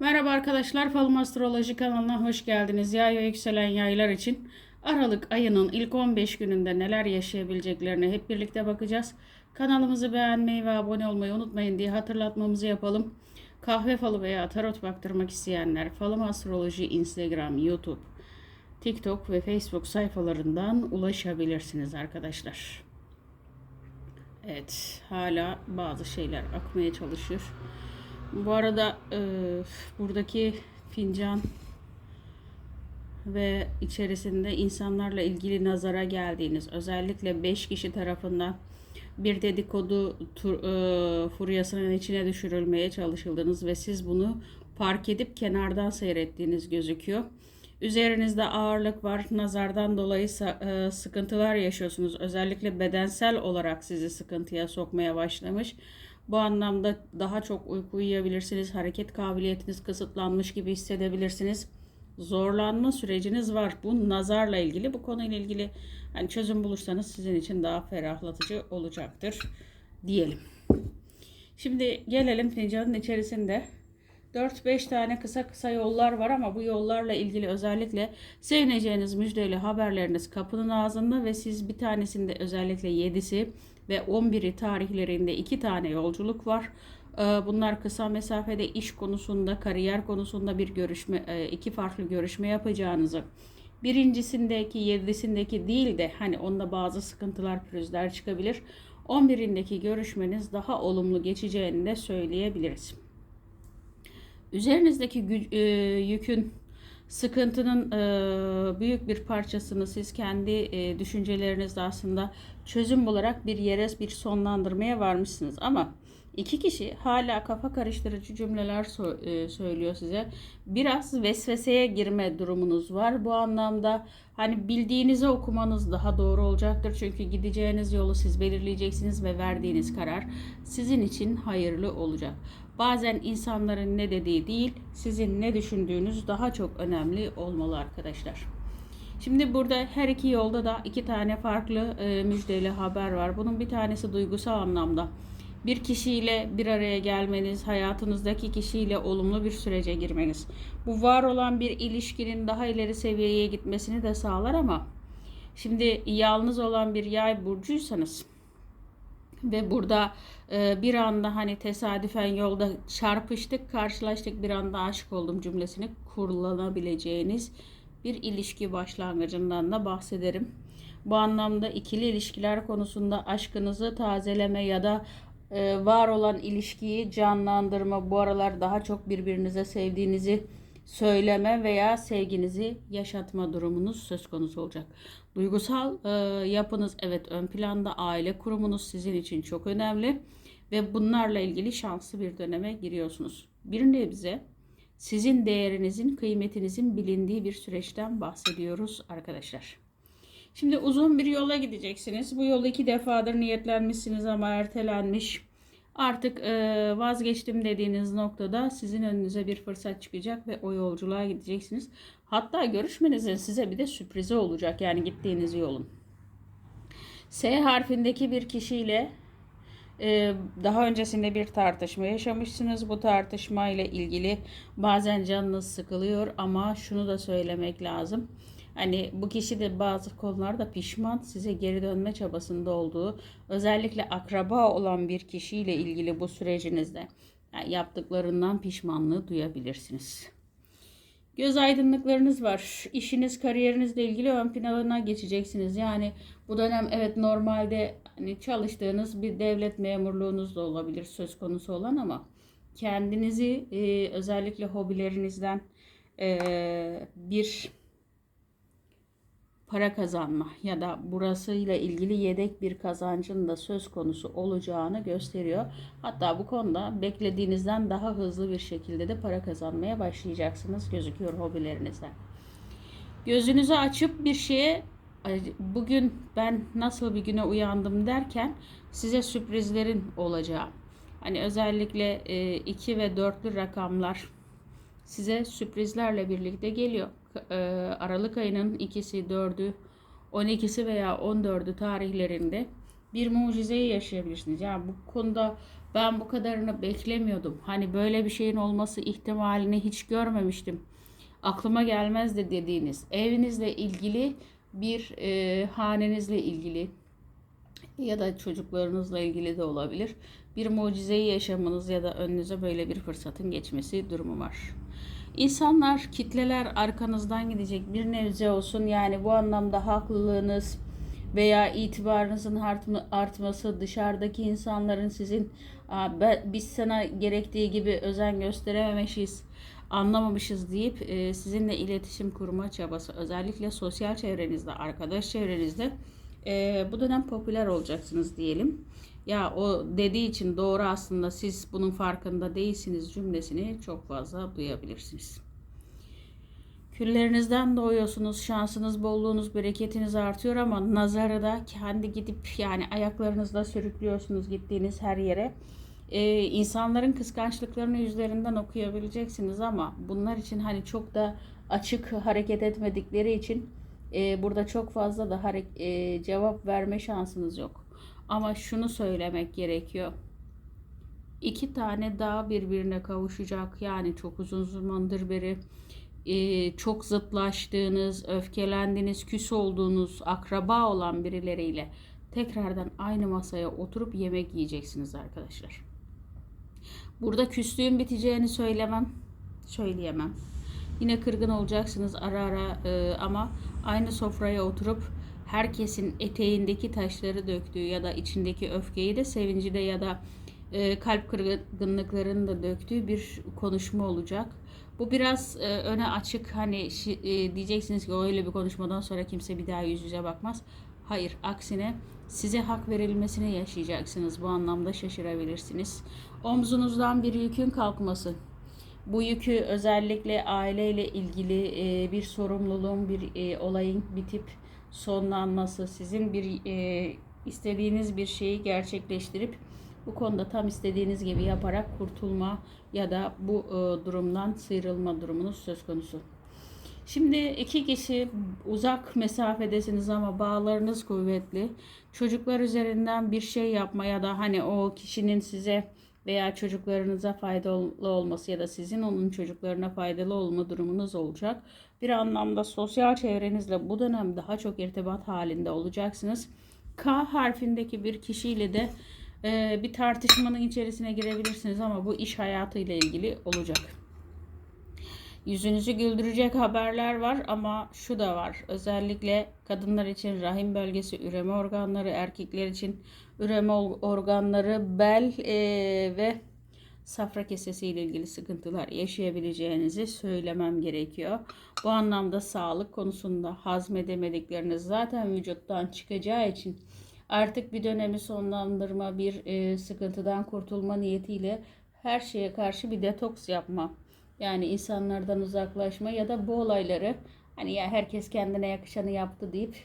Merhaba arkadaşlar, Falım Astroloji kanalına hoş geldiniz. Yay ve yükselen yaylar için Aralık ayının ilk 15 gününde neler yaşayabileceklerine hep birlikte bakacağız. Kanalımızı beğenmeyi ve abone olmayı unutmayın diye hatırlatmamızı yapalım. Kahve falı veya tarot baktırmak isteyenler Falım Astroloji Instagram, YouTube, TikTok ve Facebook sayfalarından ulaşabilirsiniz arkadaşlar. Evet, hala bazı şeyler akmaya çalışıyor. Bu arada e, buradaki fincan ve içerisinde insanlarla ilgili nazara geldiğiniz özellikle 5 kişi tarafından bir dedikodu tur, e, furyasının içine düşürülmeye çalışıldınız ve siz bunu fark edip kenardan seyrettiğiniz gözüküyor. Üzerinizde ağırlık var. Nazardan dolayı e, sıkıntılar yaşıyorsunuz. Özellikle bedensel olarak sizi sıkıntıya sokmaya başlamış. Bu anlamda daha çok uyku uyuyabilirsiniz. Hareket kabiliyetiniz kısıtlanmış gibi hissedebilirsiniz. Zorlanma süreciniz var. Bu nazarla ilgili, bu konuyla ilgili hani çözüm bulursanız sizin için daha ferahlatıcı olacaktır diyelim. Şimdi gelelim fincanın içerisinde 4-5 tane kısa kısa yollar var ama bu yollarla ilgili özellikle sevineceğiniz müjdeli haberleriniz kapının ağzında ve siz bir tanesinde özellikle 7'si ve 11'i tarihlerinde 2 tane yolculuk var. Ee, Bunlar kısa mesafede iş konusunda, kariyer konusunda bir görüşme, e, iki farklı görüşme yapacağınızı, birincisindeki, yedisindeki değil de hani onda bazı sıkıntılar, pürüzler çıkabilir. 11'indeki görüşmeniz daha olumlu geçeceğini de söyleyebiliriz. Üzerinizdeki gü- e, yükün, sıkıntının e, büyük bir parçasını siz kendi e, düşüncelerinizde aslında çözüm bularak bir yere bir sonlandırmaya varmışsınız. Ama iki kişi hala kafa karıştırıcı cümleler so- e, söylüyor size. Biraz vesveseye girme durumunuz var. Bu anlamda hani bildiğinizi okumanız daha doğru olacaktır. Çünkü gideceğiniz yolu siz belirleyeceksiniz ve verdiğiniz karar sizin için hayırlı olacak. Bazen insanların ne dediği değil, sizin ne düşündüğünüz daha çok önemli olmalı arkadaşlar. Şimdi burada her iki yolda da iki tane farklı e, müjdeli haber var. Bunun bir tanesi duygusal anlamda. Bir kişiyle bir araya gelmeniz, hayatınızdaki kişiyle olumlu bir sürece girmeniz. Bu var olan bir ilişkinin daha ileri seviyeye gitmesini de sağlar ama şimdi yalnız olan bir yay burcuysanız ve burada e, bir anda hani tesadüfen yolda çarpıştık, karşılaştık, bir anda aşık oldum cümlesini kullanabileceğiniz bir ilişki başlangıcından da bahsederim. Bu anlamda ikili ilişkiler konusunda aşkınızı tazeleme ya da e, var olan ilişkiyi canlandırma, bu aralar daha çok birbirinize sevdiğinizi söyleme veya sevginizi yaşatma durumunuz söz konusu olacak. Duygusal e, yapınız evet ön planda, aile kurumunuz sizin için çok önemli ve bunlarla ilgili şanslı bir döneme giriyorsunuz. Bir nebze sizin değerinizin, kıymetinizin bilindiği bir süreçten bahsediyoruz arkadaşlar. Şimdi uzun bir yola gideceksiniz. Bu yol iki defadır niyetlenmişsiniz ama ertelenmiş. Artık e, vazgeçtim dediğiniz noktada sizin önünüze bir fırsat çıkacak ve o yolculuğa gideceksiniz. Hatta görüşmenizin size bir de sürprizi olacak yani gittiğiniz yolun. S harfindeki bir kişiyle daha öncesinde bir tartışma yaşamışsınız. Bu tartışma ile ilgili bazen canınız sıkılıyor ama şunu da söylemek lazım. Hani bu kişi de bazı konularda pişman, size geri dönme çabasında olduğu, özellikle akraba olan bir kişiyle ilgili bu sürecinizde yani yaptıklarından pişmanlığı duyabilirsiniz. Göz aydınlıklarınız var. İşiniz, kariyerinizle ilgili ön plana geçeceksiniz. Yani bu dönem evet normalde hani çalıştığınız bir devlet memurluğunuz da olabilir söz konusu olan ama kendinizi e, özellikle hobilerinizden e, bir para kazanma ya da burasıyla ilgili yedek bir kazancın da söz konusu olacağını gösteriyor. Hatta bu konuda beklediğinizden daha hızlı bir şekilde de para kazanmaya başlayacaksınız gözüküyor hobilerinizden. Gözünüzü açıp bir şeye "Ay, bugün ben nasıl bir güne uyandım derken size sürprizlerin olacağı. Hani özellikle 2 ve 4'lü rakamlar size sürprizlerle birlikte geliyor. E, Aralık ayının ikisi, dördü, 12'si veya 14'ü tarihlerinde bir mucizeyi yaşayabilirsiniz. Yani bu konuda Ben bu kadarını beklemiyordum. Hani böyle bir şeyin olması ihtimalini hiç görmemiştim. Aklıma gelmezdi dediğiniz evinizle ilgili bir e, hanenizle ilgili ya da çocuklarınızla ilgili de olabilir. Bir mucizeyi yaşamanız ya da önünüze böyle bir fırsatın geçmesi durumu var. İnsanlar, kitleler arkanızdan gidecek bir nebze olsun. Yani bu anlamda haklılığınız veya itibarınızın artma, artması, dışarıdaki insanların sizin "Aa, ben- biz sana gerektiği gibi özen gösterememişiz, anlamamışız deyip e, sizinle iletişim kurma çabası özellikle sosyal çevrenizde, arkadaş çevrenizde e, bu dönem popüler olacaksınız diyelim. Ya o dediği için doğru aslında siz bunun farkında değilsiniz cümlesini çok fazla duyabilirsiniz. Küllerinizden doğuyorsunuz, şansınız, bolluğunuz, bereketiniz artıyor ama nazarı da kendi gidip yani ayaklarınızla sürüklüyorsunuz gittiğiniz her yere. Ee, insanların kıskançlıklarını yüzlerinden okuyabileceksiniz ama bunlar için hani çok da açık hareket etmedikleri için e, burada çok fazla da e, cevap verme şansınız yok. Ama şunu söylemek gerekiyor. İki tane daha birbirine kavuşacak. Yani çok uzun zamandır beri e, çok zıtlaştığınız, öfkelendiğiniz, küs olduğunuz, akraba olan birileriyle tekrardan aynı masaya oturup yemek yiyeceksiniz arkadaşlar. Burada küslüğün biteceğini söylemem, söyleyemem. Yine kırgın olacaksınız ara ara e, ama aynı sofraya oturup herkesin eteğindeki taşları döktüğü ya da içindeki öfkeyi de sevinci de ya da e, kalp kırgınlıklarını da döktüğü bir konuşma olacak. Bu biraz e, öne açık hani şi- e, diyeceksiniz ki öyle bir konuşmadan sonra kimse bir daha yüz yüze bakmaz. Hayır aksine size hak verilmesini yaşayacaksınız. Bu anlamda şaşırabilirsiniz. Omzunuzdan bir yükün kalkması. Bu yükü özellikle aileyle ilgili e, bir sorumluluğun, bir e, olayın bitip sonlanması, sizin bir e, istediğiniz bir şeyi gerçekleştirip bu konuda tam istediğiniz gibi yaparak kurtulma ya da bu e, durumdan sıyrılma durumunuz söz konusu. Şimdi iki kişi uzak mesafedesiniz ama bağlarınız kuvvetli. Çocuklar üzerinden bir şey yapma ya da hani o kişinin size veya çocuklarınıza faydalı olması ya da sizin onun çocuklarına faydalı olma durumunuz olacak. Bir anlamda sosyal çevrenizle bu dönem daha çok irtibat halinde olacaksınız. K harfindeki bir kişiyle de e, bir tartışmanın içerisine girebilirsiniz ama bu iş hayatıyla ilgili olacak. Yüzünüzü güldürecek haberler var ama şu da var. Özellikle kadınlar için rahim bölgesi üreme organları, erkekler için üreme organları, bel e, ve safra kesesi ile ilgili sıkıntılar yaşayabileceğinizi söylemem gerekiyor. Bu anlamda sağlık konusunda hazmedemedikleriniz zaten vücuttan çıkacağı için artık bir dönemi sonlandırma, bir e, sıkıntıdan kurtulma niyetiyle her şeye karşı bir detoks yapma. Yani insanlardan uzaklaşma ya da bu olayları hani ya herkes kendine yakışanı yaptı deyip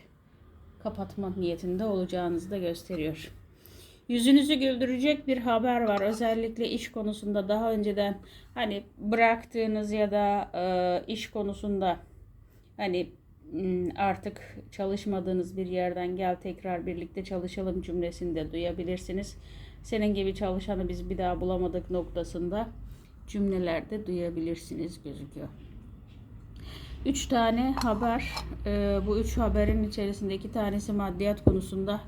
kapatma niyetinde olacağınızı da gösteriyor. Yüzünüzü güldürecek bir haber var. Özellikle iş konusunda daha önceden hani bıraktığınız ya da e, iş konusunda hani artık çalışmadığınız bir yerden gel tekrar birlikte çalışalım cümlesini de duyabilirsiniz. Senin gibi çalışanı biz bir daha bulamadık noktasında cümlelerde duyabilirsiniz gözüküyor. Üç tane haber. e, bu üç haberin içerisinde iki tanesi maddiyat konusunda.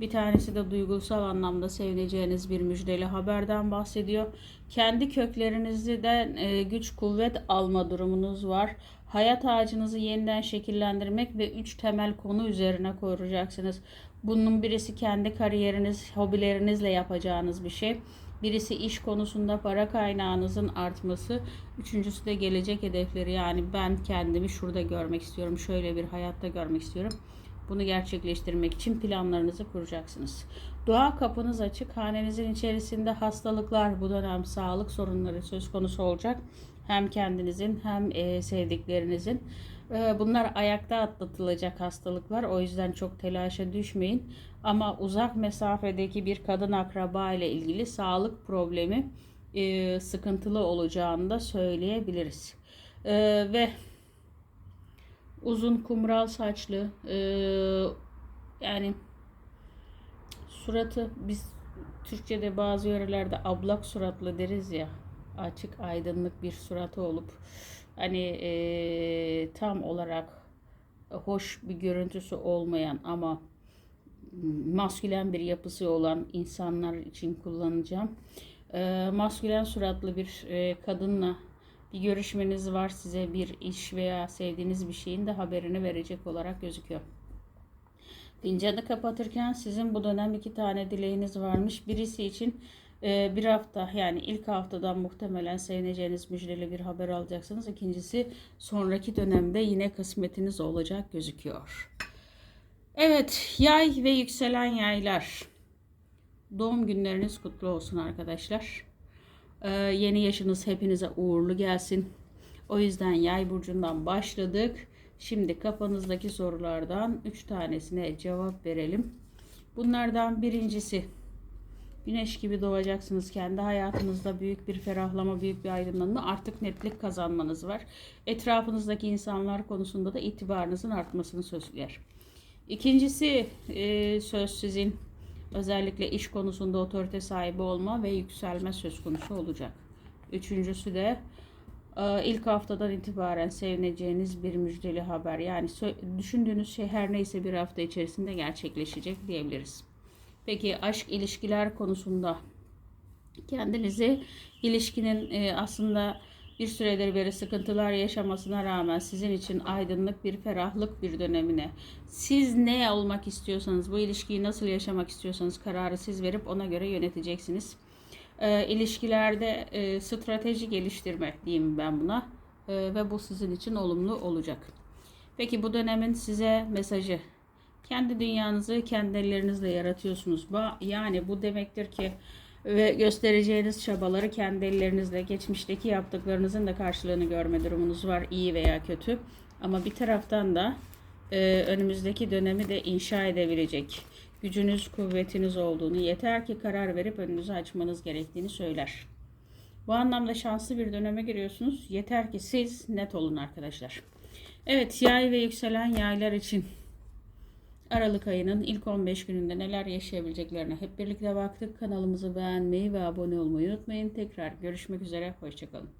Bir tanesi de duygusal anlamda sevineceğiniz bir müjdeli haberden bahsediyor. Kendi köklerinizden e, güç kuvvet alma durumunuz var. Hayat ağacınızı yeniden şekillendirmek ve üç temel konu üzerine koyacaksınız. Bunun birisi kendi kariyeriniz, hobilerinizle yapacağınız bir şey. Birisi iş konusunda para kaynağınızın artması. Üçüncüsü de gelecek hedefleri. Yani ben kendimi şurada görmek istiyorum. Şöyle bir hayatta görmek istiyorum. Bunu gerçekleştirmek için planlarınızı kuracaksınız. Dua kapınız açık. Hanenizin içerisinde hastalıklar, bu dönem sağlık sorunları söz konusu olacak. Hem kendinizin hem e, sevdiklerinizin. E, bunlar ayakta atlatılacak hastalıklar. O yüzden çok telaşa düşmeyin. Ama uzak mesafedeki bir kadın akraba ile ilgili sağlık problemi e, sıkıntılı olacağını da söyleyebiliriz. Ve uzun kumral saçlı e, yani suratı biz Türkçe'de bazı yörelerde ablak suratlı deriz ya. Açık aydınlık bir suratı olup hani eee, tam olarak hoş bir görüntüsü olmayan ama maskülen bir yapısı olan insanlar için kullanacağım. Eee maskülen suratlı bir eee, kadınla bir görüşmeniz var. Size bir iş veya sevdiğiniz bir şeyin de haberini verecek olarak gözüküyor. Fincanı kapatırken sizin bu dönem iki tane dileğiniz varmış. Birisi için e, bir hafta yani ilk haftadan muhtemelen sevineceğiniz müjdeli bir haber alacaksınız. İkincisi sonraki dönemde yine kısmetiniz olacak gözüküyor. Evet yay ve yükselen yaylar. Doğum günleriniz kutlu olsun arkadaşlar. Ee, yeni yaşınız hepinize uğurlu gelsin. O yüzden yay burcundan başladık. Şimdi kafanızdaki sorulardan 3 tanesine cevap verelim. Bunlardan birincisi Güneş gibi doğacaksınız. Kendi hayatınızda büyük bir ferahlama, büyük bir aydınlanma, artık netlik kazanmanız var. Etrafınızdaki insanlar konusunda da itibarınızın artmasını sözler. İkincisi e, söz sizin özellikle iş konusunda otorite sahibi olma ve yükselme söz konusu olacak. Üçüncüsü de e, ilk haftadan itibaren sevineceğiniz bir müjdeli haber. Yani düşündüğünüz şey her neyse bir hafta içerisinde gerçekleşecek diyebiliriz. Peki aşk ilişkiler konusunda kendinizi ilişkinin e, aslında bir süredir beri sıkıntılar yaşamasına rağmen sizin için aydınlık bir ferahlık bir dönemine siz ne olmak istiyorsanız bu ilişkiyi nasıl yaşamak istiyorsanız kararı siz verip ona göre yöneteceksiniz. E, ilişkilerde e, strateji geliştirme diyeyim ben buna E, ve bu sizin için olumlu olacak. Peki bu dönemin size mesajı kendi dünyanızı kendi ellerinizle yaratıyorsunuz. Yani bu demektir ki ve göstereceğiniz çabaları kendi ellerinizle geçmişteki yaptıklarınızın da karşılığını görme durumunuz var iyi veya kötü. Ama bir taraftan da e, önümüzdeki dönemi de inşa edebilecek gücünüz, kuvvetiniz olduğunu yeter ki karar verip önünüzü açmanız gerektiğini söyler. Bu anlamda şanslı bir döneme giriyorsunuz. Yeter ki siz net olun arkadaşlar. Evet yay ve yükselen yaylar için Aralık ayının ilk 15 gününde neler yaşayabileceklerine hep birlikte baktık. Kanalımızı beğenmeyi ve abone olmayı unutmayın. Tekrar görüşmek üzere. Hoşçakalın.